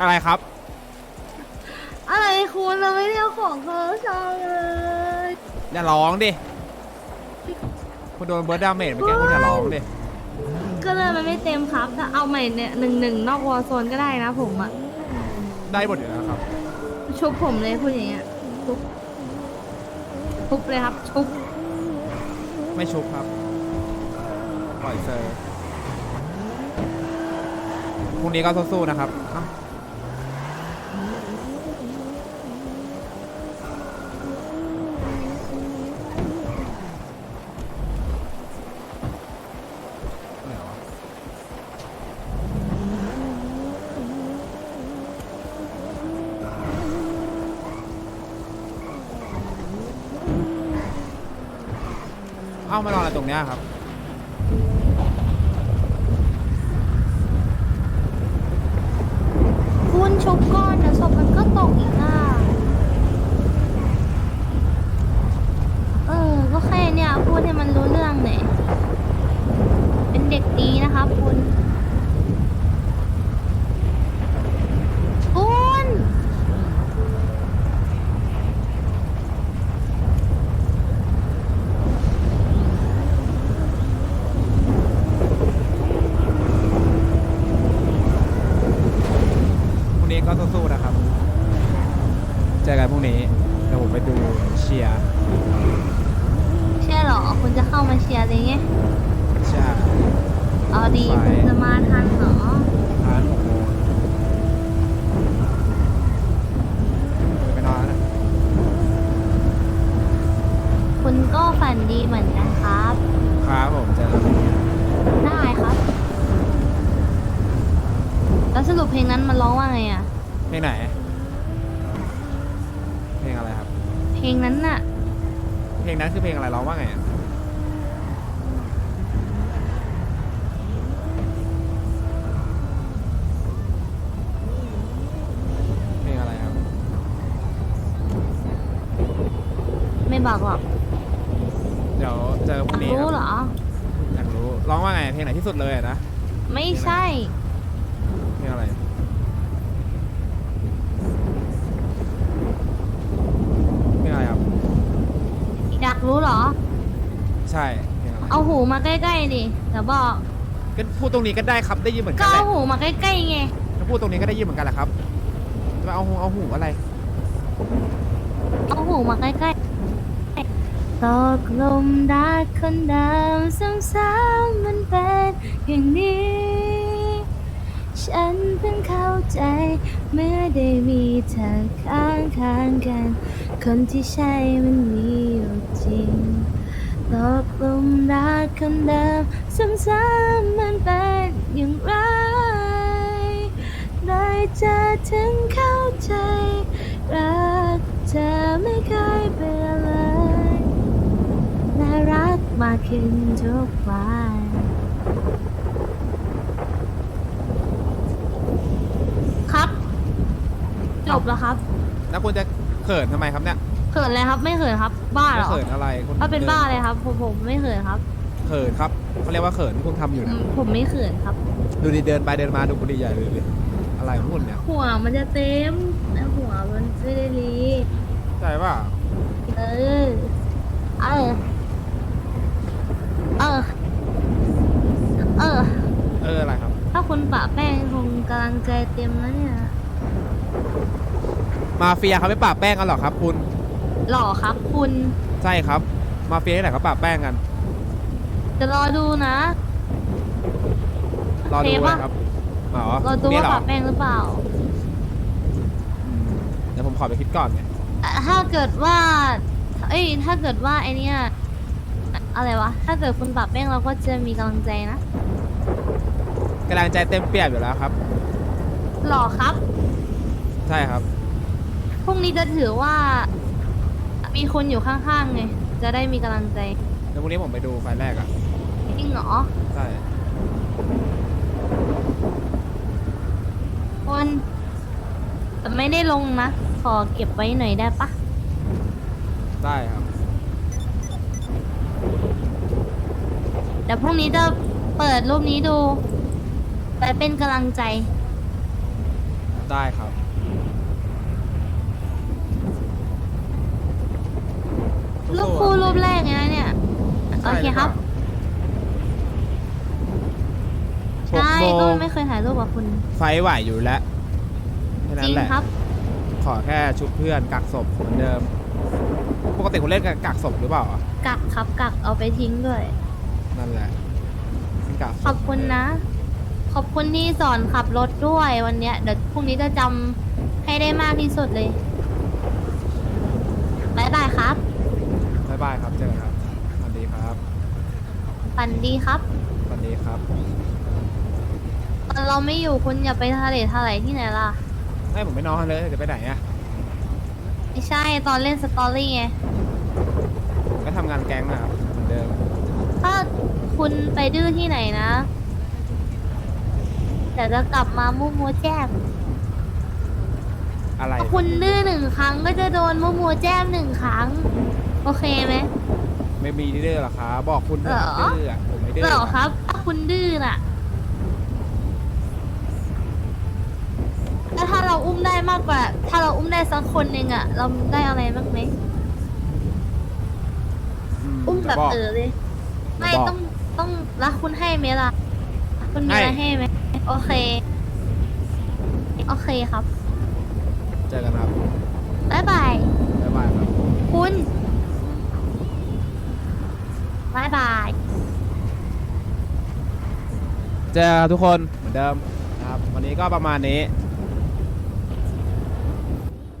อะไรครับ อะไรคุณเราไม่ได้เอาของเขาซองเลยอย่าร้องดิคุณโดนเบิร์ดดาเมจเมื่อกี้คุณอย่าร้องดิก็เลยมันไม่เต็มครับถ้าเอาใหม่เนี่ยหนึ่งหนึ่งนอกวอลโซนก็ได้นะผมอะได้หมดอยู่แล้วครับ ชุบผมเลยพูดอย่างเงี้ยชุบชุบเลยครับ ชุบไม่ชุบครับปล่อยเซอร์พรุ่งนี้ก็สู้ๆนะครับ เอ้ามานอนอะไรตรงเนี้ยครับ คุณชุบก้อนเดี๋ยวศพมันก็ตกอีกอะเออ ก็แค่เนี่ยพูดให้มันรู้เรื่องหน่อยเป็นเด็กดีนะครับคุณคุณ พรุ่งนี้ก็สู้ๆนะครับ เจอกันพรุ่งนี้ เดี๋ยวผมไปดูเชียร์ ใช่เหรอ คุณจะ เข้ามาเชียร์เลยไงใช่เอาดีไปคุณจะมาทันเหรอร้านหกโมงไปนอนแล้วนะคุณก็ฝันดีเหมือนกันครับ ครับผมเจอกันพรุ่งนี้ได้ครับ แล้วสรุปเพลงนั้นมันร้องว่าไงอะ เพลงไหน เพลงอะไรครับ เพลงนั้นน่ะ เพลงนั้นคือเพลงอะไรร้องว่าไงอะเพลงอะไรครับ ไม่บอกหรอกเดี๋ยวเจอพรุ่งนี้ครู้รับเหรออยากรู้ร้องว่าไงเพลงไหนที่สุดเลยอะนะไม่ใช่ เพลงอะไรเพลงอะไรครับอยากรู้เหรอ ใช่เพลงอะไรเอาหูมาใกล้ๆดิเดี๋ยวบอก ก็พูดตรงนี้ก็ได้ครับได้ยินเหมือนก็กันแหเอาละหูมาใกล้ๆไงถ้าพูดตรงนี้ก็ได้ยินเหมือนกันแหละครับจะมาเอาหูเอาหูอะไร เอาหูมาใกล้ๆ ตกลมรักคนเดิมซ้ำๆมันเป็นอย่างนี้ ฉันเพิ่งเข้าใจ เมื่อได้มีเธอข้างข้างกัน คนที่ใช่มันมีอยู่จริงตกลุมรักคนเดิมซ้ำๆมันเป็นอย่างไรได้เจอถึงเข้าใจ มากขึ้นทุกวันครับ จบแล้วครับแล้วคุณจะเขินทำไมครับเนี่ยเขินเลยครับ ไม่เขินครับ บ้าเหรไม่อเขินอะไรคุณถ้าเป็นบ้าเลยครับผมผมไม่เขินครับเขินครับเขาเรียกว่าเขินที่คุณทำอยู่อืนะมผมไม่เขินครับ ดูดิเดินไปเดินมาดูบุรีใหญ่เลยเลยอะไรของคุณเนี่ยหัวมันจะเต็มแต่หัวมันไม่ได้รีใช่ป่ะเออ เออ เออ เออ เอออะไรครับ ถ้าคุณปะแป้งคงกำลังใจเต็มแล้วเนี่ยมาเฟียเขาไม่ปราบแป้งกันหรอครับ คุณหล่อครับ คุณใช่ครับ มาเฟียที่ไหนเขาปราบแป้งกันจะรอดูนะรอดูเทปไว้อะครับอ๋อรอดูนี่ว่าเหรอปะแป้งหรือเปล่าอืมเดี๋ยวผมขอไปคิดก่อนไงอะถ้าเกิดว่า เอ้ย ถ้าเกิดว่าไอเนี้ย อะไรวะ ถ้าเกิดคุณปะแป้งเราก็จะมีกำลังใจนะกำลังใจเต็มเปี่ยมอยู่แล้วครับ หล่อครับ ใช่ครับ พรุ่งนี้จะถือว่า มีคนอยู่ข้างๆไง จะได้มีกำลังใจ แล้วพรุ่งนี้ผมไปดูไฟล์แรกอะจริงเหรอใช่คนแต่ไม่ได้ลงนะ ขอเก็บไว้หน่อยได้ปะได้ครับ เดี๋ยวพรุ่งนี้จะเปิดรูปนี้ดูไปเป็นกำลังใจ ได้ครับ รูปคู่รูปแรกไงนะเนี่ย โอเคครับ หกใช่โมก็งไม่เคยถ่ายรูปกับคุณไฟไหวอยู่แล้วแค่นั้จรินงแหละ ครับ ขอแค่ชุบเพื่อนกักศพเหมือนเดิม ปกติคุณเล่นกับกักศพหรือเปล่าอะกักครับกักเอาไปทิ้งด้วย นั่นแหละกักศพขอบคุณนะ ขอบคุณที่สอนขับรถด้วยวันเนี้ยเดี๋ยวพรุ่งนี้จะจำให้ได้มากที่สุดเลยบายบายครับ บ๊ายบายครับ เจอกันครับ สวัสดีครับ ฝันดีครับ สวัสดีครับ ตอนเราไม่อยู่คุณอย่าไปทะเลทลายที่ไหนล่ะ ให้ผมไม่นอนเลยจะไปไหนอะไม่ใช่ตอนเล่นสตอรี่ไงผมก็ทำงานแก๊งนะครับเหมือนเดิม ถ้าคุณไปดื้อที่ไหนนะเดี๋ยวจะกลับมามุมัวแจ้มอะไร ถ้าคุณดื้อหนึ่งครั้งก็จะโดนมุมัวแจ้มหนึ่งครั้ง โอเคไหม ไม่มีดื้อหรอครับบอกคุณผมเหรอดื้ออะผมไม่ดื้อเหรอครับ ถ้าคุณดื้อน่ะ แล้วถ้าเราอุ้มได้มากกว่า ถ้าเราอุ้มได้สักคนหนึ่งอะเราได้อะไรบ้างไหมอุ้มแบบจะกเออเลย ไม่จะบอกต้องต้องรักคุณให้ไหมล่ะ คุณมีอะไรให้ ให้ไหมโอเค โอเคครับเจอกันครับบ๊ายบายบ๊ายบายครับ คุณบ๊ายบาย เจอกันทุกคนเหมือนเดิมนะครับ วันนี้ก็ประมาณนี้